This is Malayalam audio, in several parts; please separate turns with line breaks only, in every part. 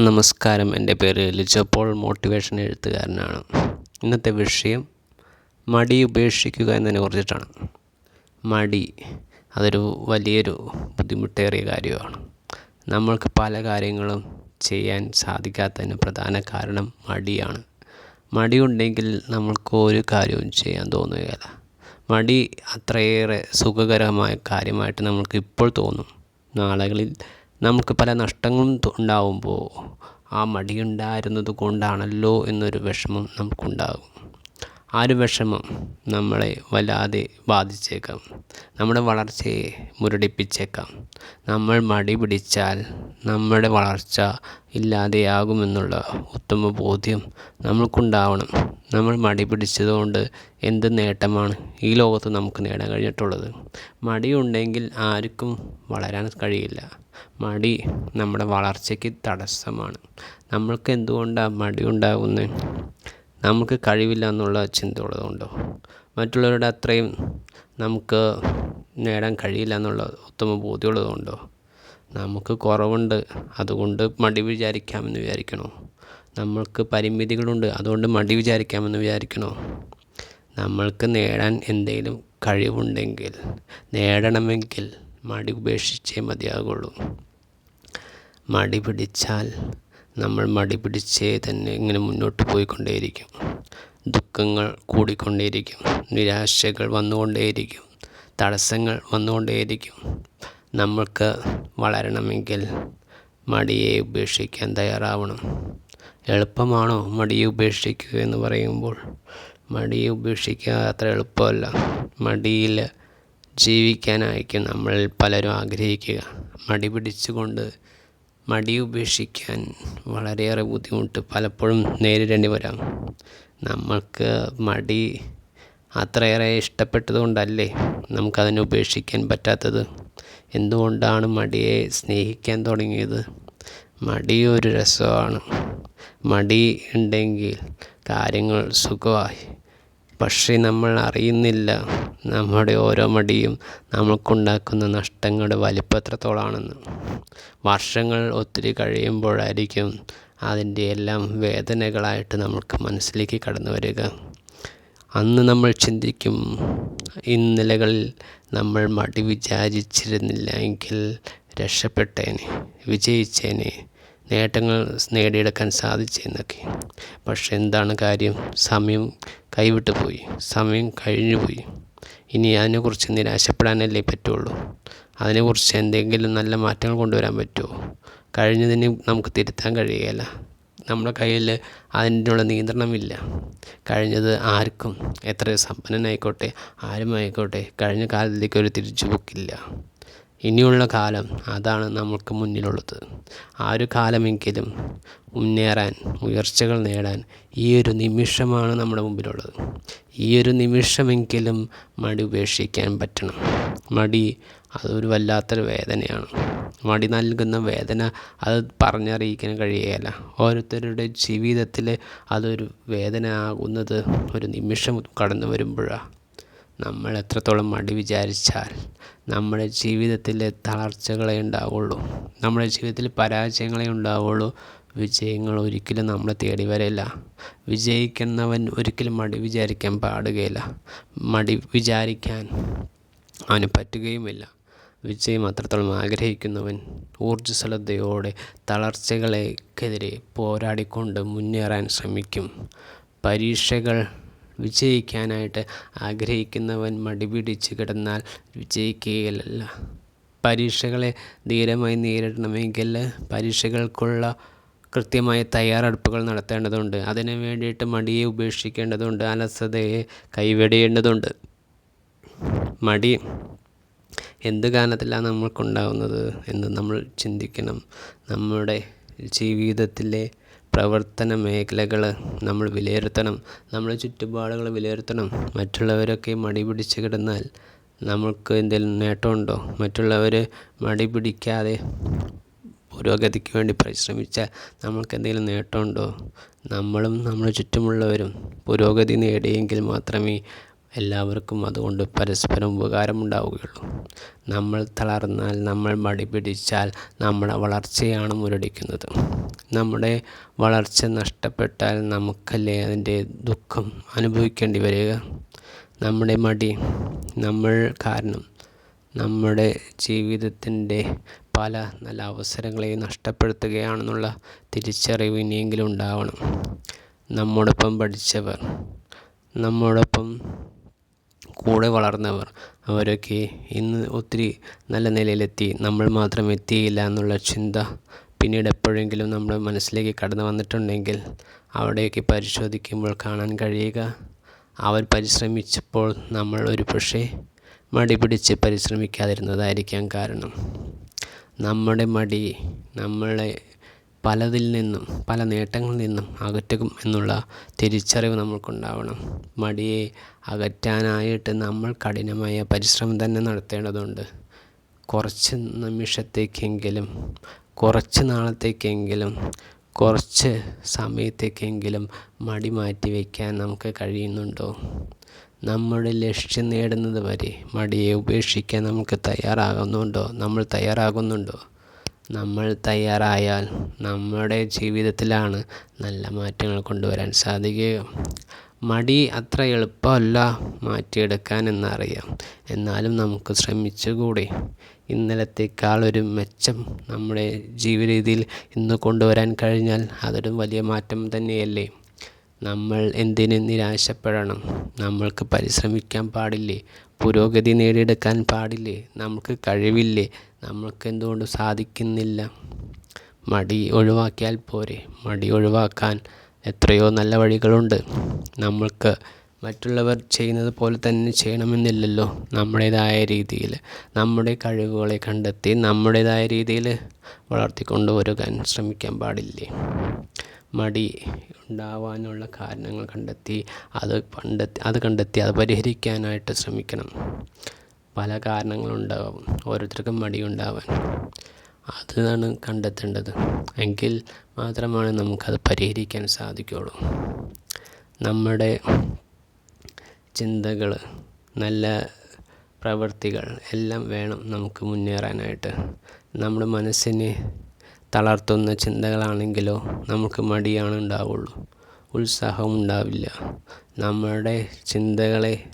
നമസ്കാരം. എന്റെ പേര് ലിജോ. പോൾ മോട്ടിവേഷൻ എഴുത്തുകാരനാണ്. ഇന്നത്തെ വിഷയം മടി ഉപേക്ഷിക്കുക എന്നതിനെ കുറിച്ചിട്ടാണ്. മടി അതൊരു വലിയൊരു ബുദ്ധിമുട്ടേറിയ കാര്യമാണ്. നമ്മൾക്ക് പല കാര്യങ്ങളും ചെയ്യാൻ സാധിക്കാത്തതിന് പ്രധാന കാരണം മടിയാണ്. മടി ഉണ്ടെങ്കിൽ നമ്മൾക്ക് ഒരു കാര്യവും ചെയ്യാൻ തോന്നുകയില്ല. മടി അത്രയേറെ സുഖകരമായ കാര്യമായിട്ട് നമ്മൾക്ക് ഇപ്പോൾ തോന്നും. നാളുകളിൽ നമുക്ക് പല നഷ്ടങ്ങളും ഉണ്ടാവുമ്പോൾ ആ മടിയുണ്ടായിരുന്നത് കൊണ്ടാണല്ലോ എന്നൊരു വിഷമം നമുക്കുണ്ടാകും. ആ ഒരു വിഷമം നമ്മളെ വല്ലാതെ ബാധിച്ചേക്കാം. നമ്മുടെ വളർച്ചയെ മുരടിപ്പിച്ചേക്കാം. നമ്മൾ മടി പിടിച്ചാൽ നമ്മുടെ വളർച്ച ഇല്ലാതെയാകുമെന്നുള്ള ഉത്തമ ബോധ്യം നമ്മൾക്കുണ്ടാവണം. നമ്മൾ മടി പിടിച്ചതുകൊണ്ട് എന്ത് നേട്ടമാണ് ഈ ലോകത്ത് നമുക്ക് നേടാൻ കഴിഞ്ഞിട്ടുള്ളത്? മടിയുണ്ടെങ്കിൽ ആർക്കും വളരാൻ കഴിയില്ല. മടി നമ്മുടെ വളർച്ചയ്ക്ക് തടസ്സമാണ്. നമ്മൾക്ക് എന്തുകൊണ്ടാണ് മടി ഉണ്ടാകുന്നത് നമുക്ക് കഴിവില്ല എന്നുള്ള ചിന്ത ഉള്ളതുകൊണ്ടോ മറ്റുള്ളവരുടെ അത്രയും നമുക്ക് നേടാൻ കഴിയില്ല എന്നുള്ള ഉത്തമ ബോധ്യമുള്ളതുകൊണ്ടോ നമുക്ക് കുറവുണ്ട്. അതുകൊണ്ട് മടി വിചാരിക്കാമെന്ന് വിചാരിക്കണോ? നമ്മൾക്ക് പരിമിതികളുണ്ട്. അതുകൊണ്ട് മടി വിചാരിക്കാമെന്ന് വിചാരിക്കണോ? നമ്മൾക്ക് നേടാൻ എന്തെങ്കിലും കഴിവുണ്ടെങ്കിൽ നേടണമെങ്കിൽ മടി ഉപേക്ഷിച്ചേ മതിയാകുള്ളൂ. മടി പിടിച്ചാൽ നമ്മൾ മടി പിടിച്ചേ തന്നെ ഇങ്ങനെ മുന്നോട്ട് പോയിക്കൊണ്ടേയിരിക്കും. ദുഃഖങ്ങൾ കൂടിക്കൊണ്ടേയിരിക്കും. നിരാശകൾ വന്നുകൊണ്ടേയിരിക്കും. തടസ്സങ്ങൾ വന്നുകൊണ്ടേയിരിക്കും. നമ്മൾക്ക് വളരണമെങ്കിൽ മടിയെ ഉപേക്ഷിക്കാൻ തയ്യാറാവണം. എളുപ്പമാണോ മടിയെ ഉപേക്ഷിക്കുക എന്ന് പറയുമ്പോൾ? മടിയെ ഉപേക്ഷിക്കുക അത്ര എളുപ്പമല്ല. മടിയിൽ ജീവിക്കാനായിരിക്കും നമ്മൾ പലരും ആഗ്രഹിക്കുക. മടി പിടിച്ചുകൊണ്ട് മടി ഉപേക്ഷിക്കാൻ വളരെയേറെ ബുദ്ധിമുട്ട് പലപ്പോഴും നേരിടേണ്ടി വരാം. നമ്മൾക്ക് മടി അത്രയേറെ ഇഷ്ടപ്പെട്ടതുകൊണ്ടല്ലേ നമുക്കതിനെ ഉപേക്ഷിക്കാൻ പറ്റാത്തത്? എന്തുകൊണ്ടാണ് മടിയെ സ്നേഹിക്കാൻ തുടങ്ങിയത്? മടി ഒരു രസമാണ്. മടി ഉണ്ടെങ്കിൽ കാര്യങ്ങൾ സുഖമായി പക്ഷേ നമ്മൾ അറിയുന്നില്ല. നമ്മുടെ ഓരോ മടിയും നമ്മൾക്കുണ്ടാക്കുന്ന നഷ്ടങ്ങളുടെ വലിപ്പം എത്രത്തോളാണെന്ന് വർഷങ്ങൾ ഒത്തിരി കഴിയുമ്പോഴായിരിക്കും അതിന്റെ എല്ലാം വേദനകളായിട്ട് നമുക്ക് മനസ്സിലേക്ക് കടന്നു വരിക. അന്ന് നമ്മൾ ചിന്തിക്കും ഇന്നലകളിൽ നമ്മൾ മടി വിചാരിച്ചിരുന്നില്ല എങ്കിൽ രക്ഷപ്പെട്ടേനെ വിജയിച്ചേനെ. നേട്ടങ്ങൾ നേടിയെടുക്കാൻ സാധിച്ചെന്നൊക്കെ. പക്ഷെ എന്താണ് കാര്യം? സമയം കൈവിട്ടു പോയി. സമയം കഴിഞ്ഞു പോയി. ഇനി അതിനെക്കുറിച്ച് നിരാശപ്പെടാനല്ലേ പറ്റുള്ളൂ? അതിനെക്കുറിച്ച് എന്തെങ്കിലും നല്ല മാറ്റങ്ങൾ കൊണ്ടുവരാൻ പറ്റുമോ? കഴിഞ്ഞതിന് നമുക്ക് തിരുത്താൻ കഴിയുകയില്ല. നമ്മുടെ കയ്യിൽ അതിനുള്ള നിയന്ത്രണമില്ല. കഴിഞ്ഞത് ആർക്കും എത്ര സമ്പന്നനായിക്കോട്ടെ ആരുമായിക്കോട്ടെ കഴിഞ്ഞ കാലത്തേക്ക് ഒരു തിരിച്ചുപോക്കില്ല. ഇനിയുള്ള കാലം അതാണ് നമുക്ക് മുന്നിലുള്ളത്. ആ ഒരു കാലമെങ്കിലും മുന്നേറാൻ ഉയർച്ചകൾ നേടാൻ ഈ ഒരു നിമിഷമാണ് നമ്മുടെ മുമ്പിലുള്ളത്. ഈ ഒരു നിമിഷമെങ്കിലും മടി ഉപേക്ഷിക്കാൻ പറ്റണം. മടി അതൊരു വല്ലാത്തൊരു വേദനയാണ്. മടി നൽകുന്ന വേദന അത് പറഞ്ഞറിയിക്കാൻ കഴിയുകയില്ല. ഓരോരുത്തരുടെ ജീവിതത്തിൽ അതൊരു വേദന ആകുന്നത് ഒരു നിമിഷം കടന്നു വരുമ്പോഴാണ് നമ്മൾ എത്രത്തോളം മടി വിചാരിച്ചാൽ നമ്മുടെ ജീവിതത്തിൽ തളർച്ചകളെ ഉണ്ടാവുള്ളൂ. നമ്മുടെ ജീവിതത്തിൽ പരാജയങ്ങളെ ഉണ്ടാവുള്ളൂ. വിജയങ്ങൾ ഒരിക്കലും നമ്മളെ തേടി വരില്ല. വിജയിക്കുന്നവൻ ഒരിക്കലും മടി വിചാരിക്കാൻ പാടുകയില്ല. മടി വിചാരിക്കാൻ അവന് പറ്റുകയുമില്ല. വിജയം അത്രത്തോളം ആഗ്രഹിക്കുന്നവൻ ഊർജസ്വലതയോടെ തളർച്ചകളെക്കെതിരെ പോരാടിക്കൊണ്ട് മുന്നേറാൻ ശ്രമിക്കും. പരീക്ഷകൾ വിജയിക്കാനായിട്ട് ആഗ്രഹിക്കുന്നവൻ മടി പിടിച്ച് കിടന്നാൽ വിജയിക്കുകയില്ല പരീക്ഷകളെ ധീരമായി നേരിടണമെങ്കിൽ പരീക്ഷകൾക്കുള്ള കൃത്യമായ തയ്യാറെടുപ്പുകൾ നടത്തേണ്ടതുണ്ട്. അതിനു വേണ്ടിയിട്ട് മടിയെ ഉപേക്ഷിക്കേണ്ടതുണ്ട്. അലസതയെ കൈവെടിയേണ്ടതുണ്ട് മടി എന്ത് കാരണത്തിലാണ് നമ്മൾക്കുണ്ടാകുന്നത് എന്ന് നമ്മൾ ചിന്തിക്കണം. നമ്മുടെ ജീവിതത്തിലെ പ്രവർത്തന മേഖലകൾ നമ്മൾ വിലയിരുത്തണം. നമ്മുടെ ചുറ്റുപാടുകൾ വിലയിരുത്തണം. മറ്റുള്ളവരൊക്കെ മടി പിടിച്ച് കിടന്നാൽ നമുക്ക് എന്തെങ്കിലും നേട്ടമുണ്ടോ? മറ്റുള്ളവർ മടി പിടിക്കാതെ പുരോഗതിക്ക് വേണ്ടി പരിശ്രമിച്ചാൽ നമുക്ക് എന്തെങ്കിലും നേട്ടമുണ്ടോ? നമ്മളും നമ്മുടെ ചുറ്റുമുള്ളവരും പുരോഗതി നേടിയെങ്കിൽ മാത്രമേ എല്ലാവർക്കും അതുകൊണ്ട് പരസ്പരം ഉപകാരമുണ്ടാവുകയുള്ളൂ. നമ്മൾ തളർന്നാൽ നമ്മൾ മടി പിടിച്ചാൽ നമ്മുടെ വളർച്ചയാണ് മുരടിക്കുന്നത്. നമ്മുടെ വളർച്ച നഷ്ടപ്പെട്ടാൽ നമുക്കല്ലേ അതിന്റെ ദുഃഖം അനുഭവിക്കേണ്ടി വരിക? നമ്മുടെ മടി നമ്മൾ കാരണം നമ്മുടെ ജീവിതത്തിന്റെ പല നല്ല അവസരങ്ങളെയും നഷ്ടപ്പെടുത്തുകയാണെന്നുള്ള തിരിച്ചറിവ് ഇനിയെങ്കിലും ഉണ്ടാവണം. നമ്മോടൊപ്പം പഠിച്ചവർ നമ്മോടൊപ്പം കൂടെ വളർന്നവർ അവരൊക്കെ ഇന്ന് ഒത്തിരി നല്ല നിലയിലെത്തി. നമ്മൾ മാത്രം എത്തിയില്ല എന്നുള്ള ചിന്ത പിന്നീട് എപ്പോഴെങ്കിലും നമ്മുടെ മനസ്സിലേക്ക് കടന്നു വന്നിട്ടുണ്ടെങ്കിൽ അവിടെയൊക്കെ പരിശോധിക്കുമ്പോൾ കാണാൻ കഴിയുക. അവർ പരിശ്രമിച്ചപ്പോൾ നമ്മൾ ഒരു പക്ഷേ മടി പിടിച്ച് പരിശ്രമിക്കാതിരുന്നതായിരിക്കാം കാരണം. നമ്മുടെ മടി നമ്മളെ പലതിൽ നിന്നും പല നേട്ടങ്ങളിൽ നിന്നും അകറ്റും എന്നുള്ള തിരിച്ചറിവ് നമുക്കുണ്ടാവണം മടിയെ അകറ്റാനായിട്ട് നമ്മൾ കഠിനമായ പരിശ്രമം തന്നെ നടത്തേണ്ടതുണ്ട്. കുറച്ച് നിമിഷത്തേക്കെങ്കിലും കുറച്ച് നാളത്തേക്കെങ്കിലും കുറച്ച് സമയത്തേക്കെങ്കിലും മടി മാറ്റി വയ്ക്കാൻ നമുക്ക് കഴിയുന്നുണ്ടോ? നമ്മുടെ ലക്ഷ്യം നേടുന്നത് വരെ മടിയെ ഉപേക്ഷിക്കാൻ നമുക്ക് തയ്യാറാകുന്നുണ്ടോ? നമ്മൾ തയ്യാറാകുന്നുണ്ടോ? നമ്മൾ തയ്യാറായാൽ നമ്മുടെ ജീവിതത്തിലാണ് നല്ല മാറ്റങ്ങൾ കൊണ്ടുവരാൻ സാധിക്കുക മടി അത്ര എളുപ്പമല്ല മാറ്റിയെടുക്കാൻ എന്നറിയാം. എന്നാലും നമുക്ക് ശ്രമിച്ചുകൂടി. ഇന്നലത്തേക്കാൾ ഒരു മെച്ചം നമ്മുടെ ജീവിത രീതിയിൽ ഇന്ന് കൊണ്ടുവരാൻ കഴിഞ്ഞാൽ അതൊരു വലിയ മാറ്റം തന്നെയല്ലേ? നമ്മൾ എന്തിന് നിരാശപ്പെടണം? നമ്മൾക്ക് പരിശ്രമിക്കാൻ പാടില്ലേ? പുരോഗതി നേടിയെടുക്കാൻ പാടില്ലേ? നമുക്ക് കഴിവില്ലേ? നമ്മൾക്ക് എന്തുകൊണ്ട് സാധിക്കുന്നില്ല? മടി ഒഴിവാക്കിയാൽ പോരെ. മടി ഒഴിവാക്കാൻ എത്രയോ നല്ല വഴികളുണ്ട്. നമ്മൾക്ക് മറ്റുള്ളവർ ചെയ്യുന്നത് പോലെ തന്നെ ചെയ്യണമെന്നില്ലല്ലോ. നമ്മുടേതായ രീതിയിൽ നമ്മുടെ കഴിവുകളെ കണ്ടെത്തി നമ്മുടേതായ രീതിയിൽ വളർത്തിക്കൊണ്ട് വരുവാൻ ശ്രമിക്കാൻ പാടില്ലേ? മടി ഉണ്ടാവാനുള്ള കാരണങ്ങൾ കണ്ടെത്തി അത് കണ്ടെത്തി അത് കണ്ടെത്തി അത് പരിഹരിക്കാനായിട്ട് ശ്രമിക്കണം. പല കാരണങ്ങളുണ്ടാവും ഓരോരുത്തർക്കും മടിയുണ്ടാവാൻ. അതാണ് കണ്ടെത്തേണ്ടത്. എങ്കിൽ മാത്രമാണ് നമുക്കത് പരിഹരിക്കാൻ സാധിക്കുകയുള്ളൂ. നമ്മുടെ ചിന്തകൾ നല്ല പ്രവൃത്തികൾ എല്ലാം വേണം നമുക്ക് മുന്നേറാനായിട്ട്. നമ്മുടെ മനസ്സിനെ തളർത്തുന്ന ചിന്തകളാണെങ്കിലോ നമുക്ക് മടിയാണ് ഉണ്ടാവുള്ളൂ ഉത്സാഹം ഉണ്ടാവില്ല നമ്മുടെ ചിന്തകളെ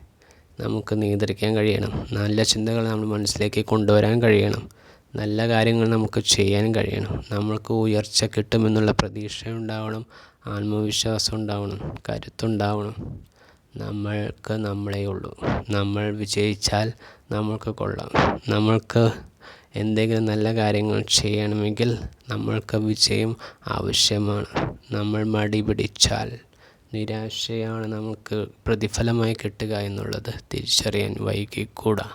നമുക്ക് നിയന്ത്രിക്കാൻ കഴിയണം. നല്ല ചിന്തകൾ നമ്മൾ മനസ്സിലേക്ക് കൊണ്ടുവരാൻ കഴിയണം. നല്ല കാര്യങ്ങൾ നമുക്ക് ചെയ്യാൻ കഴിയണം. നമ്മൾക്ക് ഉയർച്ച കിട്ടുമെന്നുള്ള പ്രതീക്ഷ ഉണ്ടാവണം ആത്മവിശ്വാസം ഉണ്ടാവണം കരുത്തുണ്ടാവണം. നമ്മൾക്ക് നമ്മളേ ഉള്ളൂ നമ്മൾ വിജയിച്ചാൽ നമ്മൾക്ക് കൊള്ളാം. നമ്മൾക്ക് എന്തെങ്കിലും നല്ല കാര്യങ്ങൾ ചെയ്യണമെങ്കിൽ നമ്മൾക്ക് വിജയം ആവശ്യമാണ്. നമ്മൾ മടി പിടിച്ചാൽ നിരാശയാണ് നമുക്ക് പ്രതിഫലമായി കിട്ടുക എന്നുള്ളത് തിരിച്ചറിയാൻ വൈകിക്കൂടാ.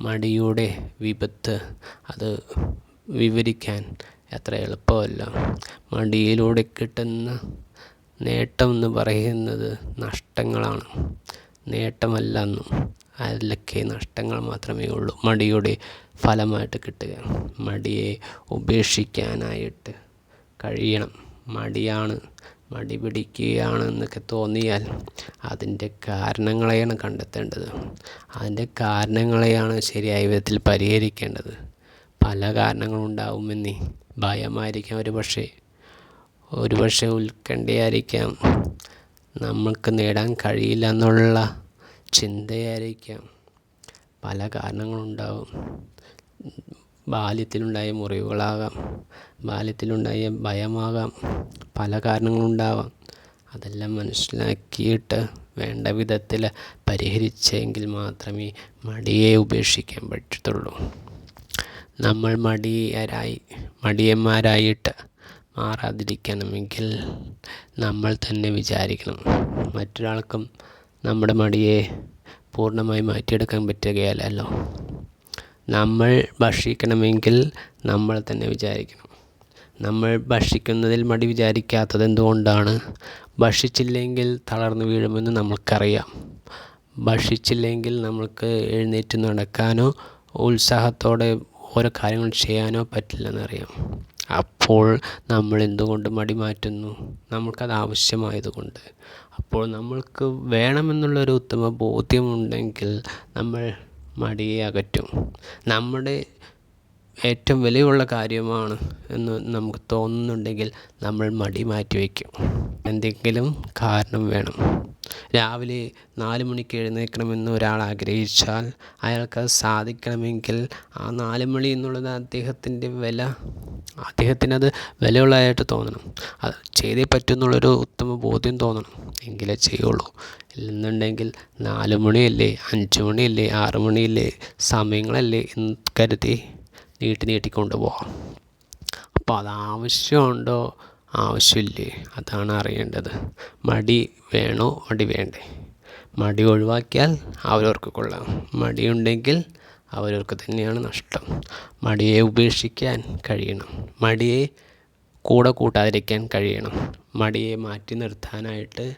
മടിയുടെ വിപത്ത് അത് വിവരിക്കാൻ അത്ര എളുപ്പമല്ല. മടിയിലൂടെ കിട്ടുന്ന നേട്ടം എന്ന് പറയുന്നത് നഷ്ടങ്ങളാണ്. നേട്ടമല്ലെന്നും അതിലൊക്കെ നഷ്ടങ്ങൾ മാത്രമേ ഉള്ളൂ. മടിയുടെ ഫലമായിട്ട് കിട്ടുക. മടിയെ ഉപേക്ഷിക്കാനായിട്ട് കഴിയണം. മടിയാണ്. മടി പിടിക്കുകയാണെന്നൊക്കെ തോന്നിയാൽ അതിന്റെ കാരണങ്ങളെയാണ് കണ്ടെത്തേണ്ടത്. അതിന്റെ കാരണങ്ങളെയാണ് ശരിയായ വിധത്തിൽ പരിഹരിക്കേണ്ടത്. പല കാരണങ്ങളുണ്ടാവുമെന്നേ ഭയമായിരിക്കാം. ഒരു പക്ഷേ ഒരു പക്ഷേ ഉത്കണ്ഠയായിരിക്കാം. നമ്മൾക്ക് നേടാൻ കഴിയില്ല എന്നുള്ള ചിന്തയായിരിക്കാം. പല കാരണങ്ങളുണ്ടാവും. ബാല്യത്തിലുണ്ടായ മുറിവുകളാകാം. ബാല്യത്തിലുണ്ടായ ഭയമാകാം. പല കാരണങ്ങളുണ്ടാവാം. അതെല്ലാം മനസ്സിലാക്കിയിട്ട് വേണ്ട വിധത്തിൽ പരിഹരിച്ചെങ്കിൽ മാത്രമേ മടിയെ ഉപേക്ഷിക്കാൻ പറ്റത്തുള്ളൂ. നമ്മൾ മടിയരായി മടിയന്മാരായിട്ട് മാറാതിരിക്കണമെങ്കിൽ നമ്മൾ തന്നെ വിചാരിക്കണം. മറ്റൊരാൾക്കും നമ്മുടെ മടിയെ പൂർണമായി മാറ്റിയെടുക്കാൻ പറ്റുകയല്ലല്ലോ. നമ്മൾ ഭക്ഷിക്കണമെങ്കിൽ നമ്മൾ തന്നെ വിചാരിക്കണം. നമ്മൾ ഭക്ഷിക്കുന്നതിൽ മടി വിചാരിക്കാത്തത് എന്തുകൊണ്ടാണ്? ഭക്ഷിച്ചില്ലെങ്കിൽ തളർന്നു വീഴുമെന്ന് നമ്മൾക്കറിയാം. ഭക്ഷിച്ചില്ലെങ്കിൽ നമുക്ക് എഴുന്നേറ്റ് നടക്കാനോ ഉത്സാഹത്തോടെ ഓരോ കാര്യങ്ങൾ ചെയ്യാനോ പറ്റില്ലെന്നറിയാം. അപ്പോൾ നമ്മൾ എന്തുകൊണ്ട് മടി മാറ്റുന്നു? നമുക്കത് ആവശ്യമായതുകൊണ്ട്. അപ്പോൾ നമ്മൾക്ക് വേണമെന്നുള്ളൊരു ഉത്തമ ബോധ്യമുണ്ടെങ്കിൽ നമ്മൾ മടിയെ അകറ്റും. നമ്മുടെ ഏറ്റവും വിലയുള്ള കാര്യമാണ് എന്ന് നമുക്ക് തോന്നുന്നുണ്ടെങ്കിൽ നമ്മൾ മടി മാറ്റി വയ്ക്കും എന്തെങ്കിലും കാരണം വേണം. രാവിലെ നാല് മണിക്ക് എഴുന്നേൽക്കണമെന്ന് ഒരാൾ ആഗ്രഹിച്ചാൽ അയാൾക്ക് സാധിക്കണമെങ്കിൽ ആ നാല് മണി എന്നുള്ളത് അദ്ദേഹത്തിന്റെ വില അദ്ദേഹത്തിനത് വിലയുള്ളതായിട്ട് തോന്നണം. അത് ചെയ്തേ പറ്റുമെന്നുള്ളൊരു ഉത്തമ ബോധ്യം തോന്നണം. എങ്കിലേ ചെയ്യുള്ളൂ. ഇല്ലെന്നുണ്ടെങ്കിൽ നാല് മണിയല്ലേ അഞ്ച് മണിയല്ലേ ആറ് മണിയല്ലേ സമയങ്ങളല്ലേ എന്ന് കരുതി നീട്ടി നീട്ടി പോകാം അപ്പോൾ അത് ആവശ്യമുണ്ടോ? ആവശ്യമില്ലേ? അതാണ് അറിയേണ്ടത്. മടി വേണോ? മടി വേണ്ടേ. മടി ഒഴിവാക്കിയാൽ അവരവർക്ക് കൊള്ളാം. മടിയുണ്ടെങ്കിൽ അവരവർക്ക് തന്നെയാണ് നഷ്ടം. മടിയെ ഉപേക്ഷിക്കാൻ കഴിയണം. മടിയെ കൂടെ കൂട്ടാതിരിക്കാൻ കഴിയണം. മടിയെ മാറ്റി നിർത്താനായിട്ട്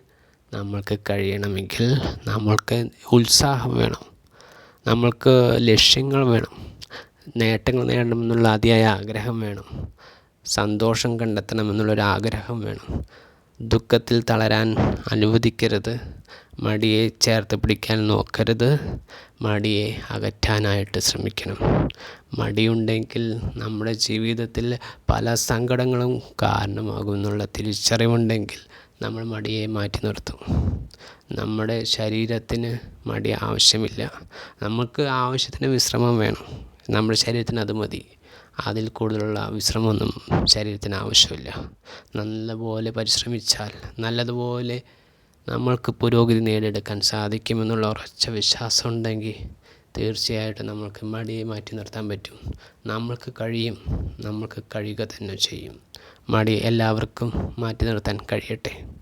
നമ്മൾക്ക് കഴിയണമെങ്കിൽ നമ്മൾക്ക് ഉത്സാഹം വേണം. നമ്മൾക്ക് ലക്ഷ്യങ്ങൾ വേണം. നേട്ടങ്ങൾ നേടണമെന്നുള്ള അതിയായ ആഗ്രഹം വേണം. സന്തോഷം കണ്ടെത്തണമെന്നുള്ളൊരു ആഗ്രഹം വേണം. ദുഃഖത്തിൽ തളരാൻ അനുവദിക്കരുത്. മടിയെ ചേർത്ത് പിടിക്കാൻ നോക്കരുത്. മടിയെ അകറ്റാനായിട്ട് ശ്രമിക്കണം. മടിയുണ്ടെങ്കിൽ നമ്മുടെ ജീവിതത്തിൽ പല സങ്കടങ്ങളും കാരണമാകും എന്നുള്ള തിരിച്ചറിവുണ്ടെങ്കിൽ നമ്മൾ മടിയെ മാറ്റി നിർത്തും. നമ്മുടെ ശരീരത്തിന് മടി ആവശ്യമില്ല. നമുക്ക് ആവശ്യത്തിന് വിശ്രമം വേണം. നമ്മുടെ ശരീരത്തിന് അത് മതി. അതിൽ കൂടുതലുള്ള വിശ്രമമൊന്നും ശരീരത്തിന് ആവശ്യമില്ല. നല്ലപോലെ പരിശ്രമിച്ചാൽ നല്ലതുപോലെ നമ്മൾക്ക് പുരോഗതി നേടിയെടുക്കാൻ സാധിക്കുമെന്നുള്ള ഉറച്ച വിശ്വാസം ഉണ്ടെങ്കിൽ തീർച്ചയായിട്ടും നമ്മൾക്ക് മടിയെ മാറ്റി നിർത്താൻ പറ്റും. നമ്മൾക്ക് കഴിയും നമ്മൾക്ക് കഴിയുക തന്നെ ചെയ്യും. മടി എല്ലാവർക്കും മാറ്റി നിർത്താൻ കഴിയട്ടെ.